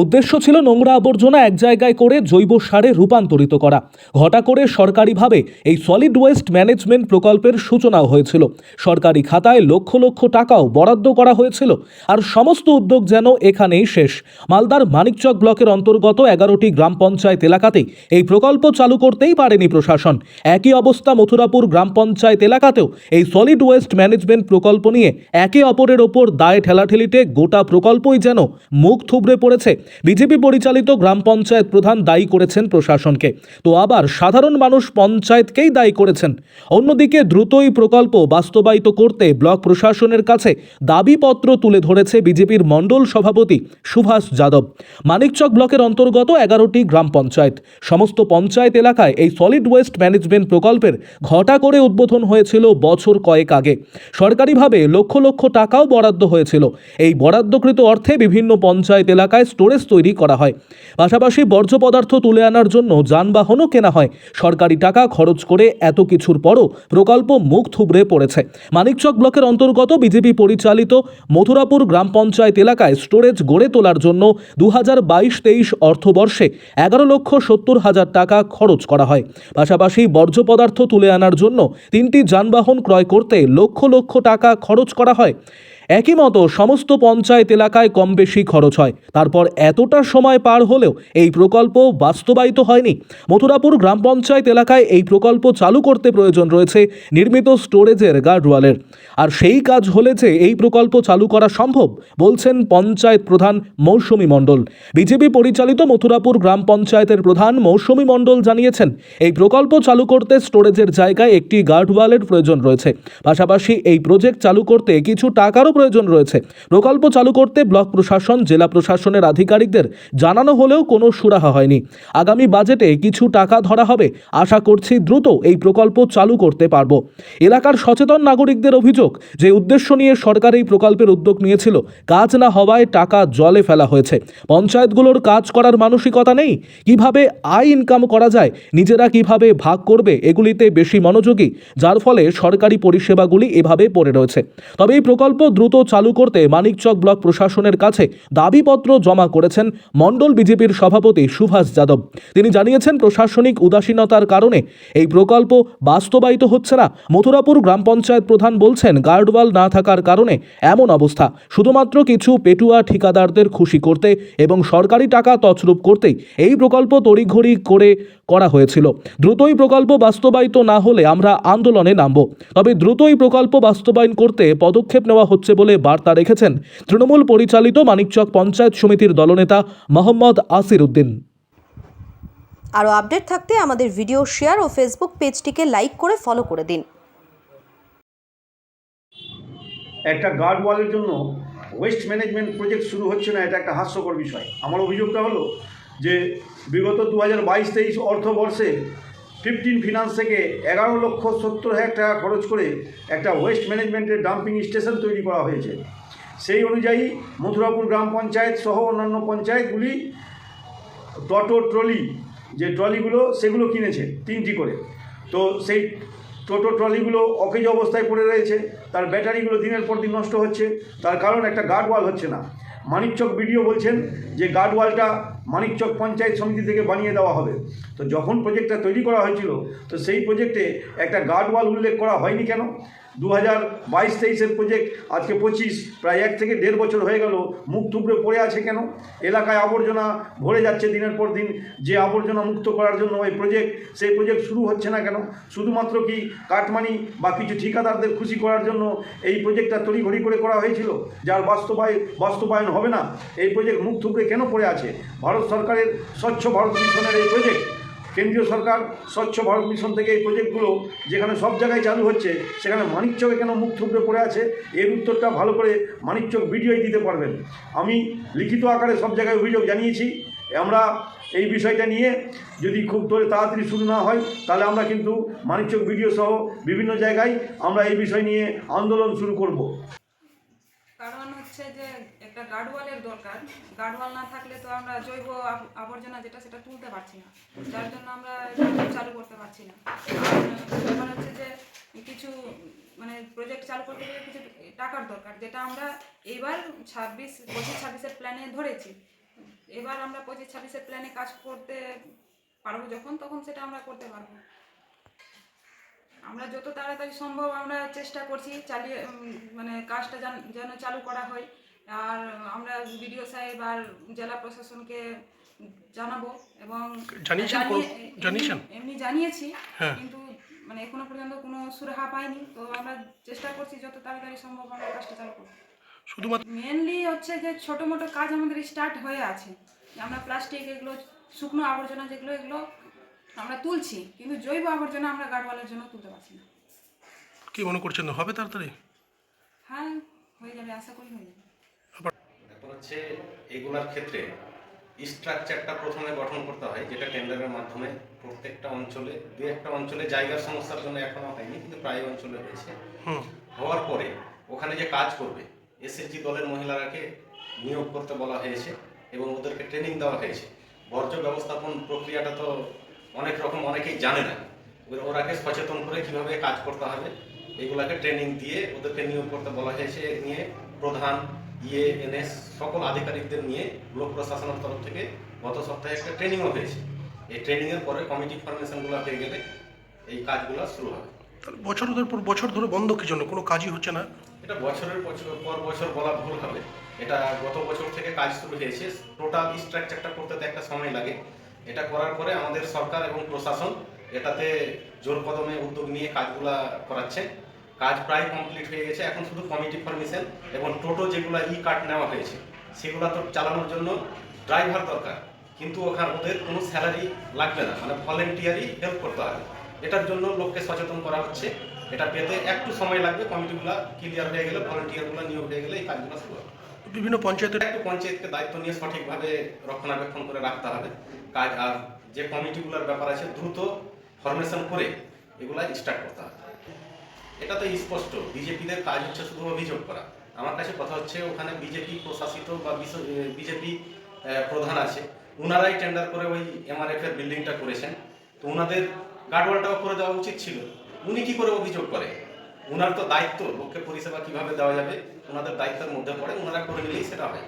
উদ্দেশ্য ছিল নোংরা আবর্জনা এক জায়গায় করে জৈব সারে রূপান্তরিত করা। ঘটা করে সরকারিভাবে এই সলিড ওয়েস্ট ম্যানেজমেন্ট প্রকল্পের সূচনাও হয়েছিল। সরকারি খাতায় লক্ষ লক্ষ টাকাও বরাদ্দ করা হয়েছিল আর সমস্ত উদ্যোগ যেন এখানেই শেষ। মালদার মানিকচক ব্লকের অন্তর্গত এগারোটি গ্রাম পঞ্চায়েত এলাকাতেই এই প্রকল্প চালু করতেই পারেনি প্রশাসন। একই অবস্থা মথুরাপুর গ্রাম পঞ্চায়েত এলাকাতেও এই সলিড ওয়েস্ট ম্যানেজমেন্ট প্রকল্প নিয়ে একে অপরের ওপর দায় ঠেলাঠেলিতে গোটা প্রকল্পই যেন মুখ থুবড়ে পড়েছে। বিজেপি পরিচালিত গ্রাম পঞ্চায়েত প্রধান দায়ী করেছেন প্রশাসনকে। তো আবার সাধারণ মানুষ পঞ্চায়েতকেই দায়ী করেছেন। অন্যদিকে দ্রুতই প্রকল্প বাস্তবায়িত করতে ব্লক প্রশাসনের কাছে দাবিপত্র তুলে ধরেছে বিজেপির মণ্ডল সভাপতি সুভাষ যাদব। মানিকচক ব্লকের অন্তর্গত এগারোটি গ্রাম পঞ্চায়েত। সমস্ত পঞ্চায়েত এলাকায় এই সলিড ওয়েস্ট ম্যানেজমেন্ট প্রকল্পের ঘটা করে উদ্বোধন হয়েছিল বছর কয়েক আগে। সরকারিভাবে লক্ষ লক্ষ টাকাও বরাদ্দ হয়েছিল। এই বরাদ্দকৃত অর্থে বিভিন্ন পঞ্চায়েত এলাকায় স্টোরেজ তৈরি করা হয়। পাশাপাশি বর্জ্য পদার্থ তুলে আনার জন্য যানবাহনও কেনা হয়। সরকারি টাকা খরচ করে এত কিছুর পরও প্রকল্প মুখ থুবড়ে পড়েছে। মানিকচক ব্লকের অন্তর্গত বিজেপি পরিচালিত মথুরাপুর গ্রাম পঞ্চায়েত এলাকায় স্টোরেজ গড়ে তোলার জন্য দু হাজার বাইশ তেইশ অর্থবর্ষে এগারো লক্ষ সত্তর হাজার টাকা খরচ করা হয়। পাশাপাশি বর্জ্য পদার্থ তুলে আনার জন্য তিনটি যানবাহন ক্রয় করতে লক্ষ লক্ষ টাকা খরচ করা হয়। একই মতো সমস্ত পঞ্চায়েত এলাকায় কম বেশি খরচ হয়। তারপর এতটা সময় পার হলেও এই প্রকল্প বাস্তবায়িত হয়নি। মথুরাপুর গ্রাম পঞ্চায়েত এলাকায় এই প্রকল্প চালু করতে প্রয়োজন রয়েছে নির্মিত স্টোরেজের গার্ডওয়ালের। আর সেই কাজ হলে যে এই প্রকল্প চালু করা সম্ভব, বলছেন পঞ্চায়েত প্রধান মৌসুমী মণ্ডল। বিজেপি পরিচালিত মথুরাপুর গ্রাম পঞ্চায়েতের প্রধান মৌসুমী মণ্ডল জানিয়েছেন, এই প্রকল্প চালু করতে স্টোরেজের জায়গায় একটি গার্ডওয়ালের প্রয়োজন রয়েছে। পাশাপাশি এই প্রজেক্ট চালু করতে কিছু টাকারও প্রয়োজন রয়েছে। প্রকল্প চালু করতে ব্লক প্রশাসন, জেলা প্রশাসনের আধিকারিকদের জানানো হলেও কোনো সুরাহা হয়নি। আগামী বাজেটে কিছু টাকা ধরা হবে। আশা করছি দ্রুত এই প্রকল্প চালু করতে পারব। এলাকার সচেতন নাগরিকদের অভিযোগ, যে উদ্দেশ্য নিয়ে সরকার এই প্রকল্পের উদ্যোগ নিয়েছিল, কাজ না হওয়ায় টাকা জলে ফেলা হয়েছে। পঞ্চায়েতগুলোর কাজ করার মানসিকতা নেই। কীভাবে আয় ইনকাম করা যায়, নিজেরা কীভাবে ভাগ করবে, এগুলিতে বেশি মনোযোগী, যার ফলে সরকারি পরিষেবাগুলি এভাবে পড়ে রয়েছে। তবে এই প্রকল্প দ্রুত চালু করতে মানিকচক ব্লক প্রশাসনের কাছে দাবিপত্র জমা করেছেন মণ্ডল বিজেপির সভাপতি সুভাষ যাদব। তিনি জানিয়েছেন, প্রশাসনিক উদাসীনতার কারণে এই প্রকল্প বাস্তবায়িত হচ্ছে না। মথুরাপুর গ্রাম পঞ্চায়েত প্রধান বলছেন, গার্ডওয়াল না থাকার কারণে এমন অবস্থা। শুধুমাত্র কিছু পেটুয়া ঠিকাদারদের খুশি করতে এবং সরকারি টাকা তছরূপ করতেই এই প্রকল্প তড়িঘড়ি করে করা হয়েছিল। দ্রুতই প্রকল্প বাস্তবায়িত না হলে আমরা আন্দোলনে নামব। তবে দ্রুতই প্রকল্প বাস্তবায়ন করতে পদক্ষেপ নেওয়া হচ্ছে বলে বার্তা রেখেছেন তৃণমূল পরিচালিত মানিকচক পঞ্চায়েত সমিতির দলনেতা মোহাম্মদ আসির উদ্দিন। আরও আপডেট থাকতে আমাদের ভিডিও শেয়ার ও ফেসবুক পেজটিকে লাইক করে ফলো করে দিন। একটা গার্ড ওয়ালের জন্য ওয়েস্ট ম্যানেজমেন্ট প্রজেক্ট শুরু হচ্ছে না এটা একটা হাস্যকর বিষয়। আমার অভিযোগটা হলো যে বিগত দু হাজার বাইশ তেইশ অর্থবর্ষে ফিফটিন ফিনান্স থেকে এগারো লক্ষ সত্তর হাজার টাকা খরচ করে একটা ওয়েস্ট ম্যানেজমেন্টের ডাম্পিং স্টেশন তৈরি করা হয়েছে। সেই অনুযায়ী মথুরাপুর গ্রাম পঞ্চায়েত সহ অন্যান্য পঞ্চায়েতগুলি টোটো, ট্রলি, যে ট্রলিগুলো, সেগুলো কিনেছে তিনটি করে। তো সেই টোটো, ট্রলিগুলো অকেজ অবস্থায় পড়ে রয়েছে, তার ব্যাটারিগুলো দিনের পর দিন নষ্ট হচ্ছে, তার কারণ একটা গার্ডওয়াল হচ্ছে না। মানিকচক বিডিও বলছেন যে গার্ডওয়ালটা মানিকচক পঞ্চায়েত সমিতি থেকে বানিয়ে দেওয়া হবে। তো যখন প্রজেক্টটা তৈরি করা হয়েছিল, তো সেই প্রজেক্টে একটা গার্ডওয়াল উল্লেখ করা হয়নি কেন? দু হাজার বাইশ তেইশের প্রজেক্ট আজকে পঁচিশ, প্রায় এক থেকে দেড় বছর হয়ে গেল, মুখ থুবড়ে পড়ে আছে কেন? এলাকায় আবর্জনা ভরে যাচ্ছে দিনের পর দিন, যে আবর্জনা মুক্ত করার জন্য ওই প্রজেক্ট সেই প্রজেক্ট শুরু হচ্ছে না কেন? শুধুমাত্র কি কাটমানি বা কিছু ঠিকাদারদের খুশি করার জন্য এই প্রজেক্টটা তড়িঘড়ি করে করা হয়েছিল? যার বাস্তবায়, বাস্তবায়ন হবে না? এই প্রজেক্ট মুখ থুবড়ে কেন পড়ে আছে? ভারত সরকারের, স্বচ্ছ ভারত মিশনের এই প্রজেক্ট কেন্দ্রীয় সরকার, স্বচ্ছ ভারত মিশন থেকে এই প্রজেক্টগুলো যেখানে সব জায়গায় চালু হচ্ছে, সেখানে মানিকচকে কেন মুখ থুবড়ে পড়ে আছে? এর উত্তরটা ভালো করে মানিকচক ভিডিওই দিতে পারবেন। আমি লিখিত আকারে সব জায়গায় অভিযোগ জানিয়েছি। আমরা এই বিষয়টা নিয়ে যদি খুব তাড়াতাড়ি শুরু না হয়, তাহলে আমরা কিন্তু মানিকচক ভিডিও সহ বিভিন্ন জায়গায় আমরা এই বিষয় নিয়ে আন্দোলন শুরু করব। কারণ হচ্ছে যে একটা গার্ডওয়ালের দরকার। গার্ডওয়াল না থাকলে তো আমরা জৈব আবর্জনা যেটা, সেটা তুলতে পারছি না। যার জন্য আমরা চালু করতে পারছি না। ব্যাপার হচ্ছে যে কিছু মানে প্রজেক্ট চালু করতে গেলে কিছু টাকার দরকার, যেটা আমরা এইবার ছাব্বিশ, পঁচিশ ছাব্বিশের প্ল্যানে ধরেছি। এবার আমরা পঁচিশ ছাব্বিশের প্ল্যানে কাজ করতে পারব যখন, তখন সেটা আমরা করতে পারব। আমরা যত তাড়াতাড়ি সম্ভব আমরা চেষ্টা করছি চালিয়ে মানে কাজটা যেন- চালু করা হয়। আর আমরা বিডিও সাহেব আর জেলা প্রশাসনকে জানাব এবং জানিয়েছেন এমনি জানিয়েছি হ্যাঁ। কিন্তু মানে এখনও পর্যন্ত কোনো সুরাহা পাইনি। তো আমরা চেষ্টা করছি যত তাড়াতাড়ি সম্ভব আমরা কাজটা চালু করব শুধুমাত্র মেনলি হচ্ছে যে ছোটো মোটো কাজ আমাদের স্টার্ট হয়ে আছে। আমরা প্লাস্টিক এগুলো শুকনো আবর্জনা যেগুলো এগুলো আমরা তুলছি কিন্তু জৈব আবর্জনা আমরা গাড়ওয়ালের জন্য তুলতে পারছি না। কি মনে করছেন হবে তাড়াতাড়ি? হ্যাঁ হয়ে যাবে আশা করি হয়ে যাবে। ব্যাপার হচ্ছে এগুলার ক্ষেত্রে স্ট্রাকচারটা প্রথমে গঠন করতে হয় যেটা টেন্ডারের মাধ্যমে প্রত্যেকটা অঞ্চলে দু একটা অঞ্চলে জায়গার সমস্যার জন্য এখনও হয়নি কিন্তু প্রায় অঞ্চলে হয়েছে। হওয়ার পরে ওখানে যে কাজ করবে এসএসজি দলের মহিলারাকে নিয়োগ করতে বলা হয়েছে এবং ওদেরকে ট্রেনিং দেওয়া হয়েছে। বর্জ্য ব্যবস্থাপন প্রক্রিয়াটা তো অনেক রকম অনেকেই জানে না। ওরা- ওরাকে সচেতন করে কীভাবে কাজ করতে হবে এগুলাকে ট্রেনিং দিয়ে ওদেরকে নিয়োগ করতে বলা হয়েছে নিয়ে প্রধান ইয়ে এনএস সকল আধিকারিকদের নিয়ে ব্লক প্রশাসনের তরফ থেকে গত সপ্তাহে একটা ট্রেনিংও হয়েছে। এই ট্রেনিংয়ের পরে কমিটি ফরমেশনগুলো হয়ে গেলে এই কাজগুলো শুরু হবে। বছরের পর বছর ধরে বন্ধ কি জন্য? কোনো কাজই হচ্ছে না? এটা বছরের বছর পর বছর বলা ভুল হবে। এটা গত বছর থেকে কাজ শুরু হয়েছে। টোটাল স্ট্রাকচারটা করতে তো একটা সময় লাগে। এটা করার পরে আমাদের সরকার এবং প্রশাসন এটাতে জোর কদমে উদ্যোগ নিয়ে কাজগুলা করাচ্ছে। কাজ প্রায় কমপ্লিট হয়ে গেছে। এখন শুধু কমিটি ফরমেশন এবং টোটো যেগুলো ই কার্ড নেওয়া হয়েছে, সেগুলো তো চালানোর জন্য ড্রাইভার দরকার। কিন্তু ওখানে ওদের কোনো স্যালারি লাগবে না মানে ভলেন্টিয়ারই হেল্প করতে হবে। এটার জন্য লোককে সচেতন করা হচ্ছে। এটা পেতে একটু সময় লাগবে কমিটিগুলো ক্লিয়ার হয়ে গেলে ভলেন্টিয়ারগুলো নিয়োগ হয়ে গেলে এই কাজগুলো শুরু হবে। বিভিন্ন পঞ্চায়েতের একটু পঞ্চায়েতকে দায়িত্ব নিয়ে সঠিকভাবে রক্ষণাবেক্ষণ করে রাখতে হবে। কাজ আর যে কমিটিগুলোর ব্যাপার আছে, দ্রুত ফরমেশন করে এগুলা স্টার্ট করতে হবে। এটা তো স্পষ্ট, বিজেপিদের কাজ হচ্ছে শুধু অভিযোগ করা। আমার কাছে কথা হচ্ছে, ওখানে বিজেপি প্রশাসিত বা বিজেপি প্রধান আছে। ওনারাই টেন্ডার করে ওই এমআরএফ এর বিল্ডিংটা করেছেন। তো ওনাদের গার্ডওয়ালটাও করে দেওয়া উচিত ছিল। উনি কি করে অভিযোগ করে? ওনার তো দায়িত্ব, লোককে পরিষেবা কীভাবে দেওয়া যাবে, ওনাদের দায়িত্বের মধ্যে পড়ে ওনারা করে নিলেই সেটা হয়।